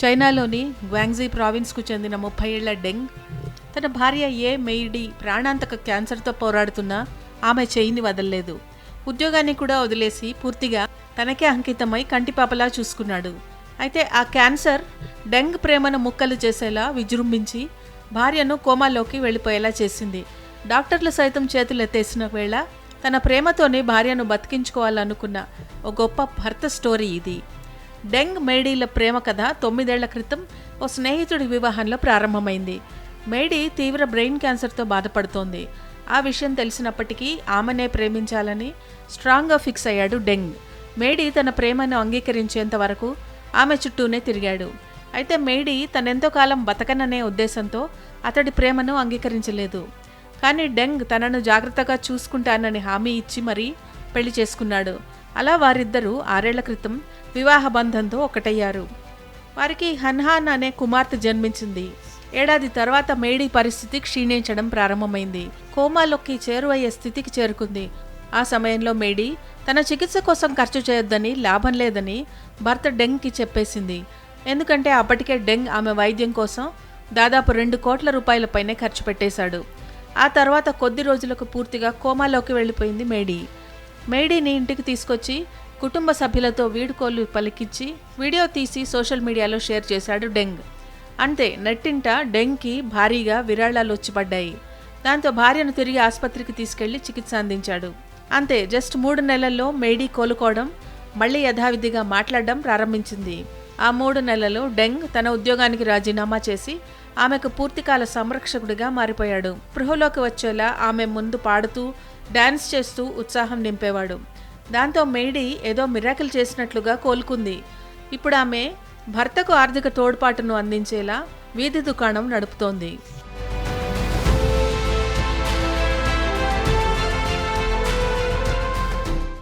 చైనాలోని గ్వాంగ్జీ ప్రావిన్స్కు చెందిన ముప్పై ఏళ్ళ డెంగ్ తన భార్య ఏ మెయిడి ప్రాణాంతక క్యాన్సర్తో పోరాడుతున్నా ఆమె చేయిని వదలలేదు. ఉద్యోగాన్ని కూడా వదిలేసి పూర్తిగా తనకే అంకితమై కంటిపాపలా చూసుకున్నాడు. అయితే ఆ క్యాన్సర్ డెంగ్ ప్రేమను ముక్కలు చేసేలా విజృంభించి భార్యను కోమాలోకి వెళ్ళిపోయేలా చేసింది. డాక్టర్లు సైతం చేతులు ఎత్తేసిన వేళ తన ప్రేమతోనే భార్యను బతికించుకోవాలనుకున్న ఓ గొప్ప భర్త స్టోరీ ఇది. డెంగ్ మేడీల ప్రేమ కథ తొమ్మిదేళ్ళ క్రితం ఓ స్నేహితుడి వివాహంలో ప్రారంభమైంది. మేడీ తీవ్ర బ్రెయిన్ క్యాన్సర్తో బాధపడుతోంది. ఆ విషయం తెలిసినప్పటికీ ఆమెనే ప్రేమించాలని స్ట్రాంగ్గా ఫిక్స్ అయ్యాడు డెంగ్. మేడీ తన ప్రేమను అంగీకరించేంత వరకు ఆమె చుట్టూనే తిరిగాడు. అయితే మేడీ తనెంతో కాలం బతకననే ఉద్దేశంతో అతడి ప్రేమను అంగీకరించలేదు. కానీ డెంగ్ తనను జాగ్రత్తగా చూసుకుంటానని హామీ ఇచ్చి మరీ పెళ్ళి చేసుకున్నాడు. అలా వారిద్దరూ ఆరేళ్ళ క్రితం వివాహ బంధంతో ఒకటయ్యారు. వారికి హన్హాన్ అనే కుమార్తె జన్మించింది. ఏడాది తర్వాత మేడీ పరిస్థితి క్షీణించడం ప్రారంభమైంది. కోమాలోకి చేరువయ్యే స్థితికి చేరుకుంది. ఆ సమయంలో మేడీ తన చికిత్స కోసం ఖర్చు చేయొద్దని లాభం లేదని భర్త డెంగ్కి చెప్పేసింది. ఎందుకంటే అప్పటికే డెంగ్ ఆమె వైద్యం కోసం దాదాపు రెండు కోట్ల రూపాయల పైనే ఖర్చు పెట్టేశాడు. ఆ తర్వాత కొద్ది రోజులకు పూర్తిగా కోమాలోకి వెళ్ళిపోయింది మేడీ. మేడీని ఇంటికి తీసుకొచ్చి కుటుంబ సభ్యులతో వీడుకోలు పలికించి వీడియో తీసి సోషల్ మీడియాలో షేర్ చేశాడు డెంగ్. అంతే నెట్టింట డెంగ్కి భారీగా విరాళాలు వచ్చిపడ్డాయి. దాంతో భార్యను తిరిగి ఆసుపత్రికి తీసుకెళ్ళి చికిత్స అందించాడు. అంతే జస్ట్ మూడు నెలల్లో మేడీ కోలుకోవడం మళ్ళీ యథావిధిగా మాట్లాడడం ప్రారంభించింది. ఆ మూడు నెలలు డెంగ్ తన ఉద్యోగానికి రాజీనామా చేసి ఆమెకు పూర్తికాల సంరక్షకుడిగా మారిపోయాడు. స్పృహలోకి వచ్చేలా ఆమె ముందు పాడుతూ డాన్స్ చేస్తూ ఉత్సాహం నింపేవాడు. దాంతో మేడి ఏదో మిరాకిల్ చేసినట్లుగా కోలుకుంది. ఇప్పుడు ఆమె భర్తకు ఆర్థిక తోడ్పాటును అందించేలా వీధి దుకాణం నడుపుతోంది.